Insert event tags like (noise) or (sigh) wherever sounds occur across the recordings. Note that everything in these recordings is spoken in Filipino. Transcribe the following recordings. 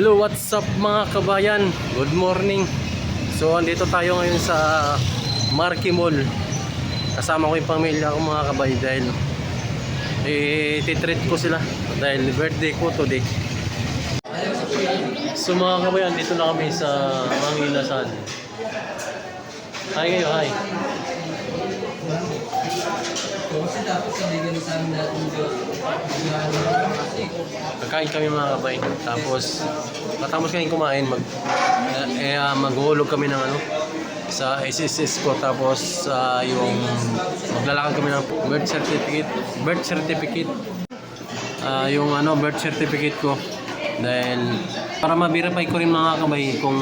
Hello, what's up mga kabayan? Good morning. So, andito tayo ngayon sa Marquee Mall. Kasama ko yung pamilya ko mga kabay dahil eh, titreat ko sila dahil birthday ko today. So mga kabayan, dito na kami sa Mangilasan. Hi kayo, hi. Kasi dapat sabihin sa amin natin Diyos. Kasi Kakain kami mga kabay. Tapos, matapos kami kumain, mag, eh, ah, maghulog kami ng ano, sa SSS ko. Tapos, ah, yung maglalakad kami ng birth certificate. Birth certificate. Ah, yung ano, birth certificate ko. Dahil, para ma-verify ko rin mga kabay kung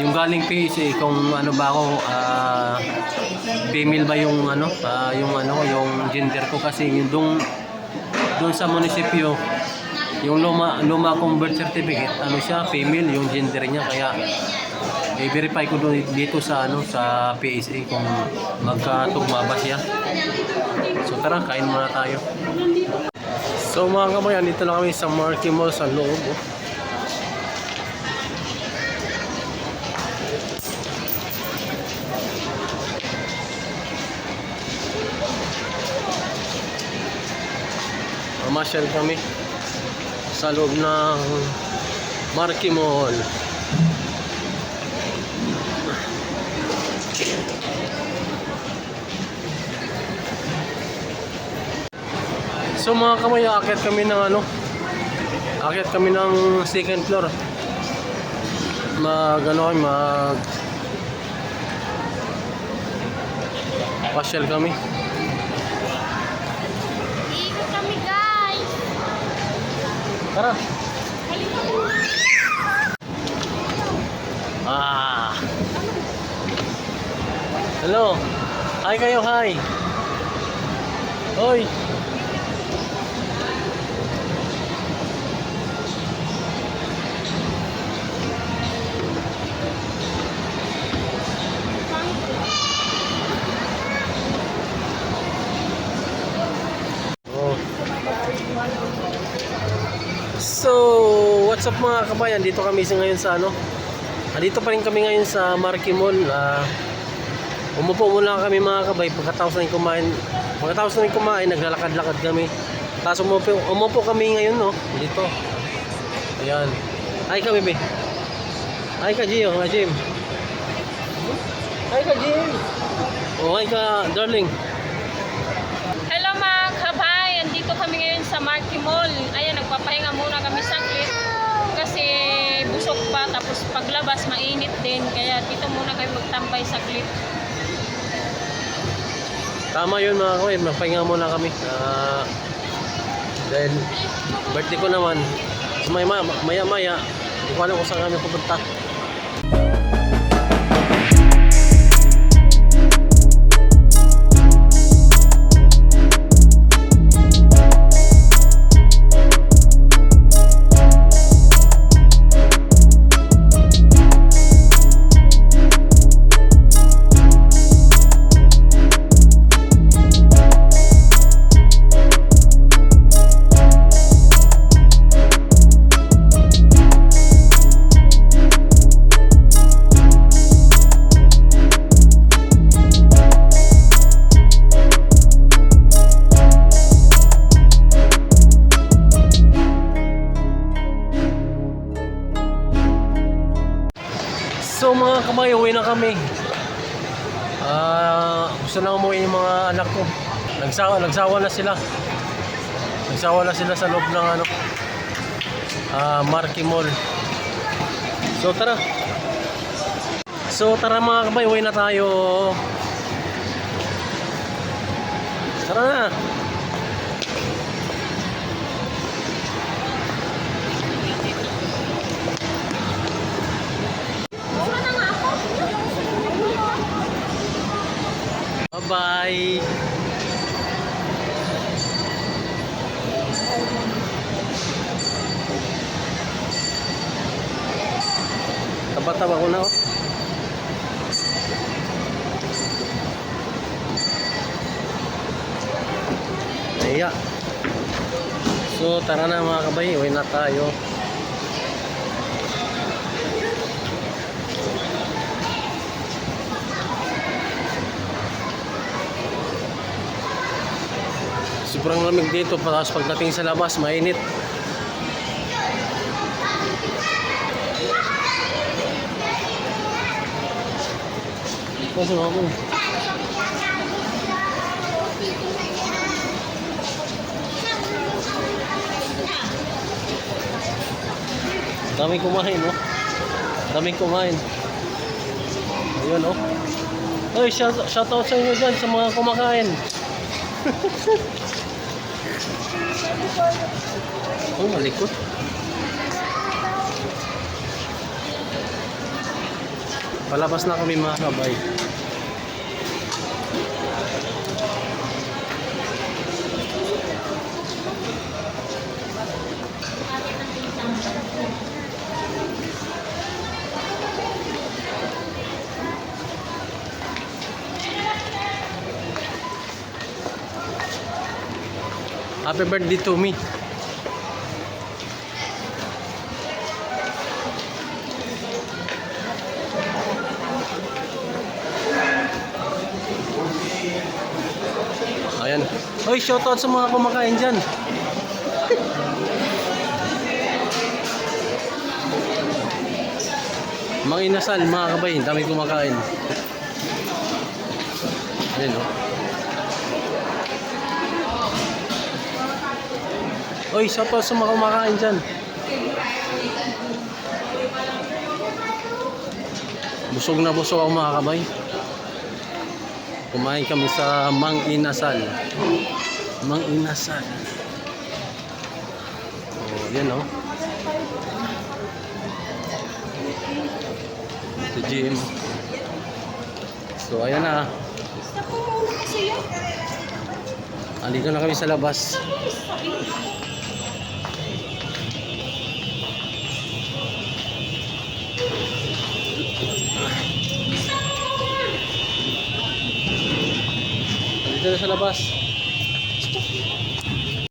yung galing PSA kung ano ba ako ah, female ba yung ano ah, yung ano yung gender ko. Kasi yung dong doon sa munisipyo yung luma luma kong birth certificate ano siya female yung gender niya. Kaya i-verify ko doon dito sa ano sa PSA kung magkatugma ba siya. So tara kain muna tayo. So mga kamayan dito na kami sa Marquee Mall sa loob oh. Mamasyal kami sa loob ng Marquee Mall. So mga kamay, aakyat kami ng ano, aakyat kami ng second floor. Mag ano mag pasyal kami. Tara. Ah. Hello. Hi kayo, hi. Hoy. What's up mga kabayan? Dito kami sa ngayon sa ano? Dito pa rin kami ngayon sa Marquee Mall. Ah, umupo muna kami mga kabay pagkatapos na kumain. Pagkatapos na kumain, naglalakad-lakad kami. Tapos umupo, umupo kami ngayon, no? Dito. Ayan. Hi ka, bebe. Hi ka, Gio. Hi, Jim. Hi ka, Jim. Oh, hi ka, darling. Hello mga kabay, andito kami ngayon sa Marquee Mall. Ayan, nagpapahinga muna kami pa tapos paglabas mainit din kaya dito muna kami magtambay saglit. Tama yun mga kawin, magpahinga muna kami. Ah, dahil birthday ko naman. So, maya maya, maya, maya hindi ko alam kung saan kami pupunta. Mga kamay, uwi na kami. Ah, gusto na umuwi yung mga anak ko. Nagsawa, nagsawa na sila. Nagsawa na sila sa loob ng ano, ah, Marquee Mall. So tara. So tara mga kamay, uwi na tayo. Tara na. Bye-bye. Taba-taba ko na oh. Kaya. So tara na mga kabay, uwi na tayo. Sobrang lamig dito, tapos pagdating sa labas, mainit. Pasok ako. Daming kumain, no? Daming kumain. Ayun, oh. Ay, shout, shout out sa inyo dyan sa mga kumakain. (laughs) oh, malikot. Palabas na kami mga kabay. Happy birthday to me. Ayan. Hoy, shoutout sa mga kumakain dyan. mga inasal, mga kabay, dami kumakain. Ayan, oh. Oy, shoutout sa mga kumakain dyan. Busog na busog ako mga kabay. Kumain kami sa Mang Inasal. Mang Inasal. Oh, yan oh. Sa gym. So, ayan na. Andito na kami sa labas. Andito na sa labas.